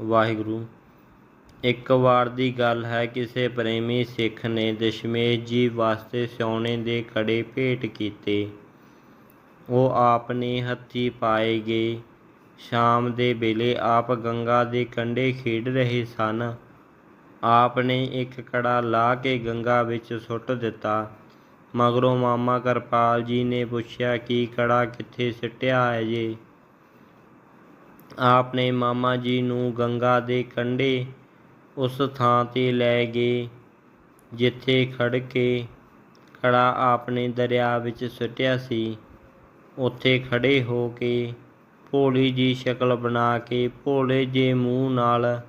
ਵਾਹਿਗੁਰੂ, ਇੱਕ ਵਾਰ ਦੀ ਗੱਲ ਹੈ ਕਿਸੇ ਪ੍ਰੇਮੀ ਸਿੱਖ ਨੇ ਦਸ਼ਮੇਸ਼ ਜੀ ਵਾਸਤੇ ਸੋਨੇ ਦੇ ਕੜੇ ਭੇਟ ਕੀਤੇ। ਉਹ ਆਪ ਨੇ ਹੱਥੀਂ ਪਾਏ ਗਏ। ਸ਼ਾਮ ਦੇ ਵੇਲੇ ਆਪ ਗੰਗਾ ਦੇ ਕੰਢੇ ਖੇਡ ਰਹੇ ਸਨ। ਆਪ ਨੇ ਇੱਕ ਕੜਾ ਲਾ ਕੇ ਗੰਗਾ ਵਿੱਚ ਸੁੱਟ ਦਿੱਤਾ। ਮਗਰੋਂ ਮਾਮਾ ਕਿਰਪਾਲ ਜੀ ਨੇ ਪੁੱਛਿਆ ਕਿ ਕੜਾ ਕਿੱਥੇ ਸਿੱਟਿਆ ਹੈ ਜੀ? ਆਪ ਨੇ ਮਾਮਾ ਜੀ ਨੂੰ ਗੰਗਾ ਦੇ ਕੰਢੇ ਉਸ ਥਾਂ ਤੇ ਲੈ ਗਏ, ਜਿੱਥੇ ਖੜ ਕੇ ਕੜਾ ਆਪ ਨੇ ਦਰਿਆ ਵਿੱਚ ਸੁੱਟਿਆ ਸੀ। ਉੱਥੇ ਖੜੇ ਹੋ ਕੇ ਭੋਲੀ ਜੀ ਸ਼ਕਲ ਬਣਾ ਕੇ ਭੋਲੇ ਜੇ ਮੂੰਹ ਨਾਲ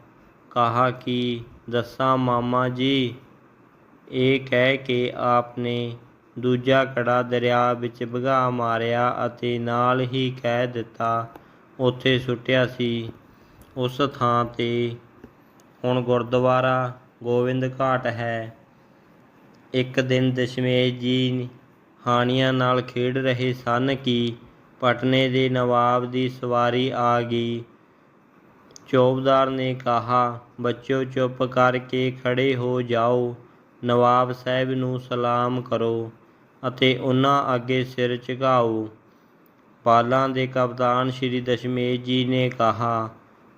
ਕਹਾ ਕਿ, ਦੱਸਾਂ ਮਾਮਾ ਜੀ, ਇਹ ਕਹਿ ਕੇ ਆਪ ਨੇ ਦੂਜਾ ਕੜਾ ਦਰਿਆ ਵਿੱਚ ਵਗਾ ਮਾਰਿਆ ਅਤੇ ਨਾਲ ਹੀ ਕਹਿ ਦਿੱਤਾ ਉੱਥੇ ਸੁੱਟਿਆ ਸੀ। ਉਸ ਥਾਂ ਤੇ ਹੁਣ ਗੁਰਦੁਆਰਾ ਗੋਬਿੰਦ ਘਾਟ ਹੈ। ਇੱਕ ਦਿਨ ਦਸ਼ਮੇਸ਼ ਜੀ ਹਾਨੀਆਂ ਨਾਲ ਖੇਡ ਰਹੇ ਸਨ ਕਿ ਪਟਨੇ ਦੇ ਨਵਾਬ ਦੀ ਸਵਾਰੀ ਆ ਗਈ। ਚੌਬਦਾਰ ਨੇ ਕਹਾ, ਬੱਚੋ, ਚੁੱਪ ਕਰਕੇ ਖੜੇ ਹੋ ਜਾਓ। ਨਵਾਬ ਸਾਹਿਬ ਨੂੰ ਸਲਾਮ ਕਰੋ ਅਤੇ ਉਹਨਾਂ ਅੱਗੇ ਸਿਰ ਝੁਕਾਓ। ਪਾਲਾਂ ਦੇ ਕਪਤਾਨ ਸ੍ਰੀ ਦਸ਼ਮੇਸ਼ ਜੀ ਨੇ ਕਹਾ,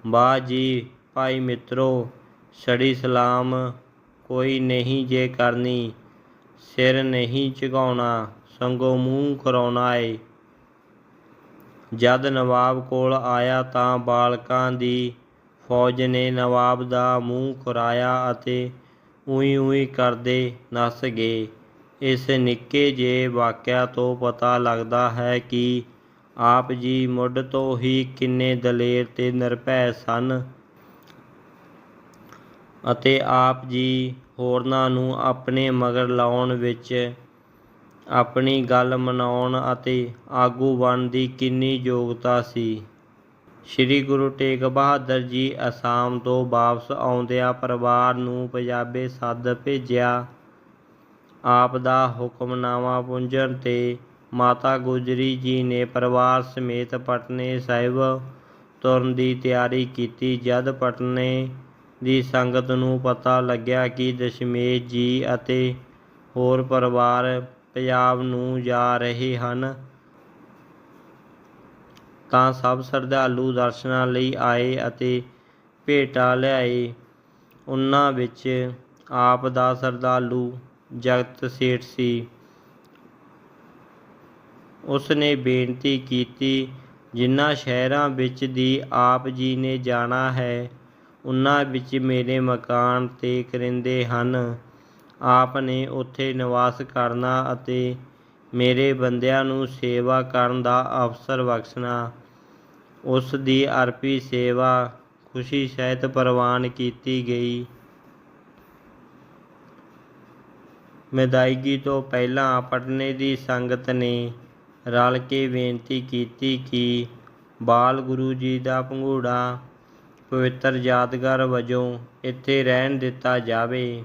ਵਾਹ ਜੀ, ਭਾਈ ਮਿੱਤਰੋ ਛੜੀ ਸਲਾਮ ਕੋਈ ਨਹੀਂ ਜੇ ਕਰਨੀ, ਸਿਰ ਨਹੀਂ ਝੁਕਾਉਣਾ, ਸੰਗੋ ਮੂੰਹ ਕਰਾਉਣਾ ਏ। ਜਦ ਨਵਾਬ ਕੋਲ ਆਇਆ ਤਾਂ ਬਾਲਕਾਂ ਦੀ ਫੌਜ ਨੇ ਨਵਾਬ ਦਾ ਮੂੰਹ ਖੁਰਾਇਆ ਅਤੇ ਉਹੀ ਉਹੀ ਕਰਦੇ ਨੱਸ ਗਏ। ਇਸ ਨਿੱਕੇ ਜਿਹੇ ਵਾਕਿਆ ਤੋਂ ਪਤਾ ਲੱਗਦਾ ਹੈ ਕਿ ਆਪ ਜੀ ਮੁੱਢ ਤੋਂ ਹੀ ਕਿੰਨੇ ਦਲੇਰ ਤੇ ਨਿਰਭੈ ਸਨ ਅਤੇ ਆਪ ਜੀ ਹੋਰਨਾਂ ਨੂੰ ਆਪਣੇ ਮਗਰ ਲਾਉਣ ਵਿੱਚ ਆਪਣੀ ਗੱਲ ਮਨਾਉਣ ਅਤੇ ਆਗੂ ਬਣਨ ਦੀ ਕਿੰਨੀ ਯੋਗਤਾ ਸੀ। ਸ੍ਰੀ ਗੁਰੂ ਤੇਗ ਬਹਾਦਰ ਜੀ ਅਸਾਮ ਤੋਂ ਵਾਪਸ ਆਉਂਦਿਆਂ ਪਰਿਵਾਰ ਨੂੰ ਪੰਜਾਬੇ ਸੱਦ ਭੇਜਿਆ। ਆਪ ਦਾ ਹੁਕਮਨਾਮਾ ਪੁੰਜਣ ਤੇ ਮਾਤਾ ਗੁਜਰੀ ਜੀ ਨੇ ਪਰਿਵਾਰ ਸਮੇਤ ਪਟਨੇ ਸਾਹਿਬ ਤੁਰਨ ਦੀ ਤਿਆਰੀ ਕੀਤੀ। ਜਦ ਪਟਨੇ ਦੀ ਸੰਗਤ ਨੂੰ ਪਤਾ ਲੱਗਿਆ ਕਿ ਦਸ਼ਮੇਸ਼ ਜੀ ਅਤੇ ਹੋਰ ਪਰਿਵਾਰ ਪੰਜਾਬ ਨੂੰ ਜਾ ਰਹੇ ਹਨ, ਤਾਂ ਸਭ ਸ਼ਰਧਾਲੂ ਦਰਸ਼ਨਾਂ ਲਈ ਆਏ ਅਤੇ ਭੇਟਾ ਲਿਆਏ। ਉਹਨਾਂ ਵਿੱਚ ਆਪ ਦਾ ਸ਼ਰਧਾਲੂ ਜਗਤ ਸੇਠ ਸੀ। ਉਸ ਨੇ ਬੇਨਤੀ ਕੀਤੀ, ਜਿਨ੍ਹਾਂ ਸ਼ਹਿਰਾਂ ਵਿੱਚ ਦੀ ਆਪ ਜੀ ਨੇ ਜਾਣਾ ਹੈ ਉਹਨਾਂ ਵਿੱਚ ਮੇਰੇ ਮਕਾਨ ਤੇ ਕਰਿੰਦੇ ਹਨ। ਆਪ ਨੇ ਉੱਥੇ ਨਿਵਾਸ ਕਰਨਾ ਅਤੇ ਮੇਰੇ ਬੰਦਿਆਂ ਨੂੰ ਸੇਵਾ ਕਰਨ ਦਾ ਅਵਸਰ ਬਖਸ਼ਣਾ। ਉਸ ਦੀ ਅਰਪੀ ਸੇਵਾ ਖੁਸ਼ੀ ਸਹਿਤ ਪ੍ਰਵਾਨ ਕੀਤੀ ਗਈ। ਵਿਦਾਇਗੀ ਤੋਂ ਪਹਿਲਾਂ ਪਟਨੇ ਦੀ ਸੰਗਤ ਨੇ ਰਲ ਕੇ ਬੇਨਤੀ ਕੀਤੀ ਕਿ ਬਾਲ ਗੁਰੂ ਜੀ ਦਾ ਪੰਘੂੜਾ ਪਵਿੱਤਰ ਯਾਦਗਾਰ ਵਜੋਂ ਇੱਥੇ ਰਹਿਣ ਦਿੱਤਾ ਜਾਵੇ।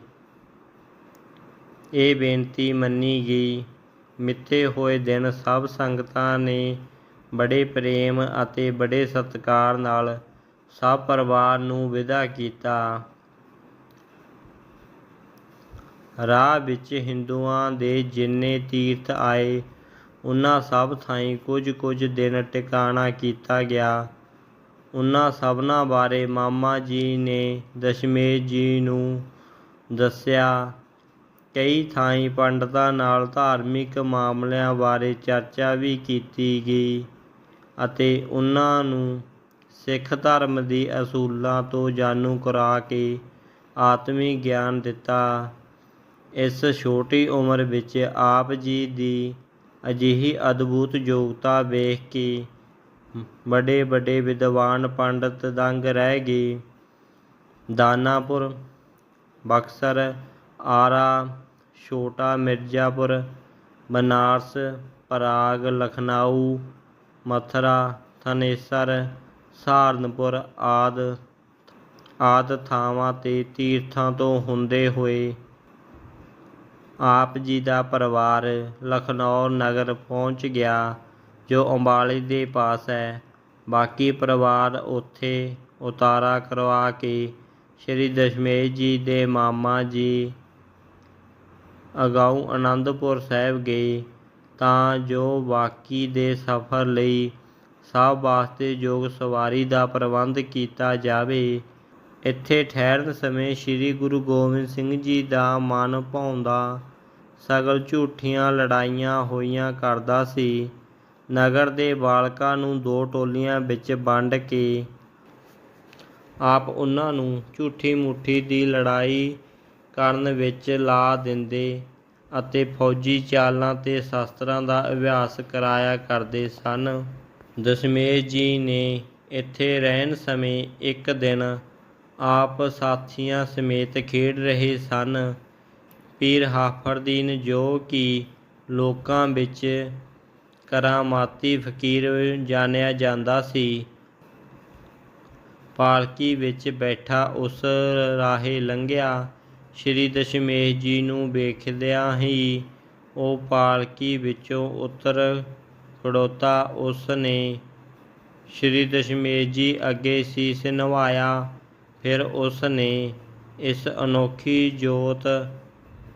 ਇਹ ਬੇਨਤੀ ਮੰਨੀ ਗਈ। ਮਿੱਥੇ ਹੋਏ ਦਿਨ ਸਭ ਸੰਗਤਾਂ ਨੇ ਬੜੇ ਪ੍ਰੇਮ ਅਤੇ ਬੜੇ ਸਤਿਕਾਰ ਨਾਲ ਸਭ ਪਰਿਵਾਰ ਨੂੰ ਵਿਦਾ ਕੀਤਾ। ਰਾਹ ਵਿੱਚ ਹਿੰਦੂਆਂ ਦੇ ਜਿੰਨੇ ਤੀਰਥ ਆਏ ਉਹਨਾਂ ਸਭ ਥਾਈਂ ਕੁਝ ਕੁਝ ਦਿਨ ਟਿਕਾਣਾ ਕੀਤਾ ਗਿਆ। ਉਹਨਾਂ ਸਭਨਾਂ ਬਾਰੇ ਮਾਮਾ ਜੀ ਨੇ ਦਸ਼ਮੇਸ਼ ਜੀ ਨੂੰ ਦੱਸਿਆ, ਕਈ ਥਾਈਂ ਪੰਡਤਾਂ ਨਾਲ ਧਾਰਮਿਕ ਮਾਮਲਿਆਂ ਬਾਰੇ ਚਰਚਾ ਵੀ ਕੀਤੀ ਗਈ ਅਤੇ ਉਹਨਾਂ ਨੂੰ ਸਿੱਖ ਧਰਮ ਦੀ ਅਸੂਲਾਂ ਤੋਂ ਜਾਣੂ ਕਰਾ ਕੇ ਆਤਮਿਕ ਗਿਆਨ ਦਿੱਤਾ। ਇਸ ਛੋਟੀ ਉਮਰ ਵਿੱਚ ਆਪ ਜੀ ਦੀ ਅਜਿਹੀ ਅਦਭੁਤ ਯੋਗਤਾ ਵੇਖ ਕੇ ਵੱਡੇ ਵੱਡੇ ਵਿਦਵਾਨ ਪੰਡਤ ਦੰਗ ਰਹਿ ਗਏ। ਦਾਨਾਪੁਰ, ਬਕਸਰ, ਆਰਾ, ਛੋਟਾ ਮਿਰਜ਼ਾਪੁਰ, ਬਨਾਰਸ, ਪਰਾਗ, ਲਖਨਊ, ਮਥਰਾ, ਥਨੇਸਰ, ਸਹਾਰਨਪੁਰ ਆਦ ਆਦ ਥਾਵਾਂ ਤੇ ਤੀਰਥਾਂ ਤੋਂ ਹੁੰਦੇ ਹੋਏ ਆਪ ਜੀ ਦਾ ਪਰਿਵਾਰ ਲਖਨੌਰ ਨਗਰ ਪਹੁੰਚ ਗਿਆ, ਜੋ ਅੰਬਾਲੇ ਦੇ ਪਾਸ ਹੈ। ਬਾਕੀ ਪਰਿਵਾਰ ਉੱਥੇ ਉਤਾਰਾ ਕਰਵਾ ਕੇ ਸ਼੍ਰੀ ਦਸ਼ਮੇਸ਼ ਜੀ ਦੇ ਮਾਮਾ ਜੀ ਅਗਾਊਂ ਅਨੰਦਪੁਰ ਸਾਹਿਬ ਗਏ, ਤਾਂ ਜੋ ਬਾਕੀ ਦੇ ਸਫ਼ਰ ਲਈ ਸਭ ਵਾਸਤੇ ਯੋਗ ਸਵਾਰੀ ਦਾ ਪ੍ਰਬੰਧ ਕੀਤਾ ਜਾਵੇ। ਇੱਥੇ ਠਹਿਰਨ ਸਮੇਂ ਸ੍ਰੀ ਗੁਰੂ ਗੋਬਿੰਦ ਸਿੰਘ ਜੀ ਦਾ ਮਨ ਭਾਉਂਦਾ। ਸਗਲ ਝੂਠੀਆਂ ਲੜਾਈਆਂ ਹੋਈਆਂ ਕਰਦਾ ਸੀ। ਨਗਰ ਦੇ ਬਾਲਕਾਂ ਨੂੰ ਦੋ ਟੋਲੀਆਂ ਵਿੱਚ ਵੰਡ ਕੇ ਆਪ ਉਹਨਾਂ ਨੂੰ ਝੂਠੀ ਮੁੱਠੀ ਦੀ ਲੜਾਈ ਕਰਨ ਵਿੱਚ ਲਾ ਦਿੰਦੇ ਅਤੇ ਫੌਜੀ ਚਾਲਾਂ ਤੇ ਸ਼ਸਤਰਾਂ ਦਾ ਅਭਿਆਸ ਕਰਾਇਆ ਕਰਦੇ ਸਨ। ਦਸ਼ਮੇਸ਼ ਜੀ ਨੇ ਇੱਥੇ ਰਹਿਣ ਸਮੇਂ ਇੱਕ ਦਿਨ ਆਪ ਸਾਥੀਆਂ ਸਮੇਤ ਖੇਡ ਰਹੇ ਸਨ। ਪੀਰ ਹਾਫਰਦੀਨ ਜੋ ਕਿ ਲੋਕਾਂ ਵਿੱਚ ਕਰਾਮਾਤੀ ਫਕੀਰ ਜਾਣਿਆ ਜਾਂਦਾ ਸੀ, ਪਾਲਕੀ ਵਿੱਚ ਬੈਠਾ ਉਸ ਰਾਹੇ ਲੰਘਿਆ। ਸ਼੍ਰੀ ਦਸ਼ਮੇਸ਼ ਜੀ ਨੂੰ ਵੇਖਦਿਆਂ ਹੀ ਉਹ ਪਾਲਕੀ ਵਿੱਚੋਂ ਉਤਰ ਖੜੋਤਾ। ਉਸ ਨੇ ਸ਼੍ਰੀ ਦਸ਼ਮੇਸ਼ ਜੀ ਅੱਗੇ ਸੀਸ ਨਵਾਇਆ। ਫਿਰ ਉਸ ਨੇ ਇਸ ਅਨੋਖੀ ਜੋਤ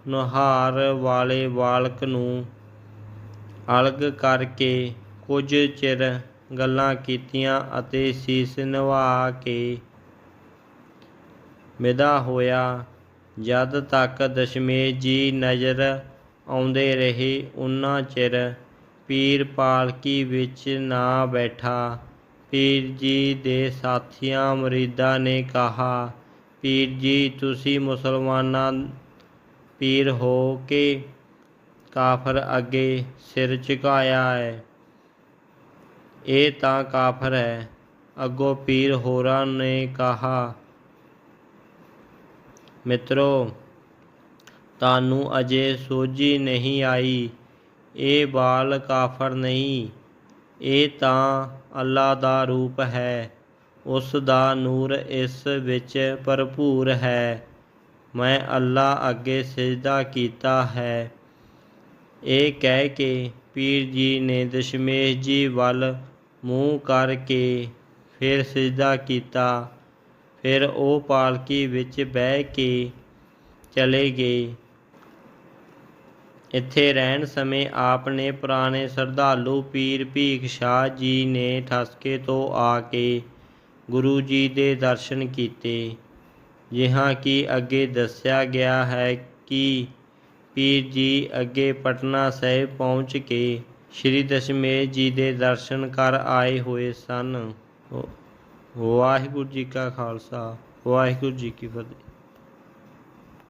ਨੁਹਾਰ ਵਾਲੇ ਬਾਲਕ ਨੂੰ ਅਲਗ ਕਰਕੇ ਕੁਝ ਚਿਰ ਗੱਲਾਂ ਕੀਤੀਆਂ ਅਤੇ ਸੀਸ ਨਵਾ ਕੇ ਵਿਦਾ ਹੋਇਆ। ਜਦ ਤੱਕ ਦਸ਼ਮੇਸ਼ ਜੀ ਨਜ਼ਰ ਆਉਂਦੇ ਰਹੇ ਉਨਾ ਚਿਰ ਪੀਰ ਪਾਲਕੀ ਵਿੱਚ ਨਾ ਬੈਠਾ। ਪੀਰ ਜੀ ਦੇ ਸਾਥੀਆਂ ਮੁਰੀਦਾਂ ਨੇ ਕਹਾ, ਪੀਰ ਜੀ, ਤੁਸੀਂ ਮੁਸਲਮਾਨਾਂ ਪੀਰ ਹੋ ਕੇ ਕਾਫਰ ਅੱਗੇ ਸਿਰ ਝੁਕਾਇਆ ਹੈ। ਇਹ ਤਾਂ ਕਾਫਰ ਹੈ। ਅੱਗੋਂ ਪੀਰ ਹੋਰਾਂ ਨੇ ਕਹਾ, ਮਿੱਤਰੋ, ਤੁਹਾਨੂੰ ਅਜੇ ਸੋਝੀ ਨਹੀਂ ਆਈ। ਇਹ ਬਾਲ ਕਾਫਰ ਨਹੀਂ। ਇਹ ਤਾਂ ਅੱਲਾ ਦਾ ਰੂਪ ਹੈ, ਉਸ ਦਾ ਨੂਰ ਇਸ ਵਿੱਚ ਭਰਪੂਰ ਹੈ। ਮੈਂ ਅੱਲਾ ਅੱਗੇ ਸਜਦਾ ਕੀਤਾ ਹੈ। ਇਹ ਕਹਿ ਕੇ ਪੀਰ ਜੀ ਨੇ ਦਸ਼ਮੇਸ਼ ਜੀ ਵੱਲ ਮੂੰਹ ਕਰਕੇ ਫਿਰ ਸਜਦਾ ਕੀਤਾ। ਫਿਰ ਉਹ ਪਾਲਕੀ ਵਿੱਚ ਬਹਿ ਕੇ ਚਲੇ ਗਏ। ਇੱਥੇ ਰਹਿਣ ਸਮੇਂ ਆਪ ਨੇ ਪੁਰਾਣੇ ਸ਼ਰਧਾਲੂ ਪੀਰ ਭੀਖ ਸ਼ਾਹ ਜੀ ਨੇ ਠਸਕੇ ਤੋਂ ਆ ਕੇ ਗੁਰੂ ਜੀ ਦੇ ਦਰਸ਼ਨ ਕੀਤੇ। ਜਿਹਾਂ ਕਿ ਅੱਗੇ ਦੱਸਿਆ ਗਿਆ ਹੈ ਕਿ ਪੀਰ ਜੀ ਅੱਗੇ ਪਟਨਾ ਸਾਹਿਬ ਪਹੁੰਚ ਕੇ ਸ਼੍ਰੀ ਦਸ਼ਮੇਸ਼ ਜੀ ਦੇ ਦਰਸ਼ਨ ਕਰ ਆਏ ਹੋਏ ਸਨ। ਵਾਹਿਗੁਰੂ ਜੀ ਕਾ ਖਾਲਸਾ, ਵਾਹਿਗੁਰੂ ਜੀ ਕੀ ਫਤਿਹ।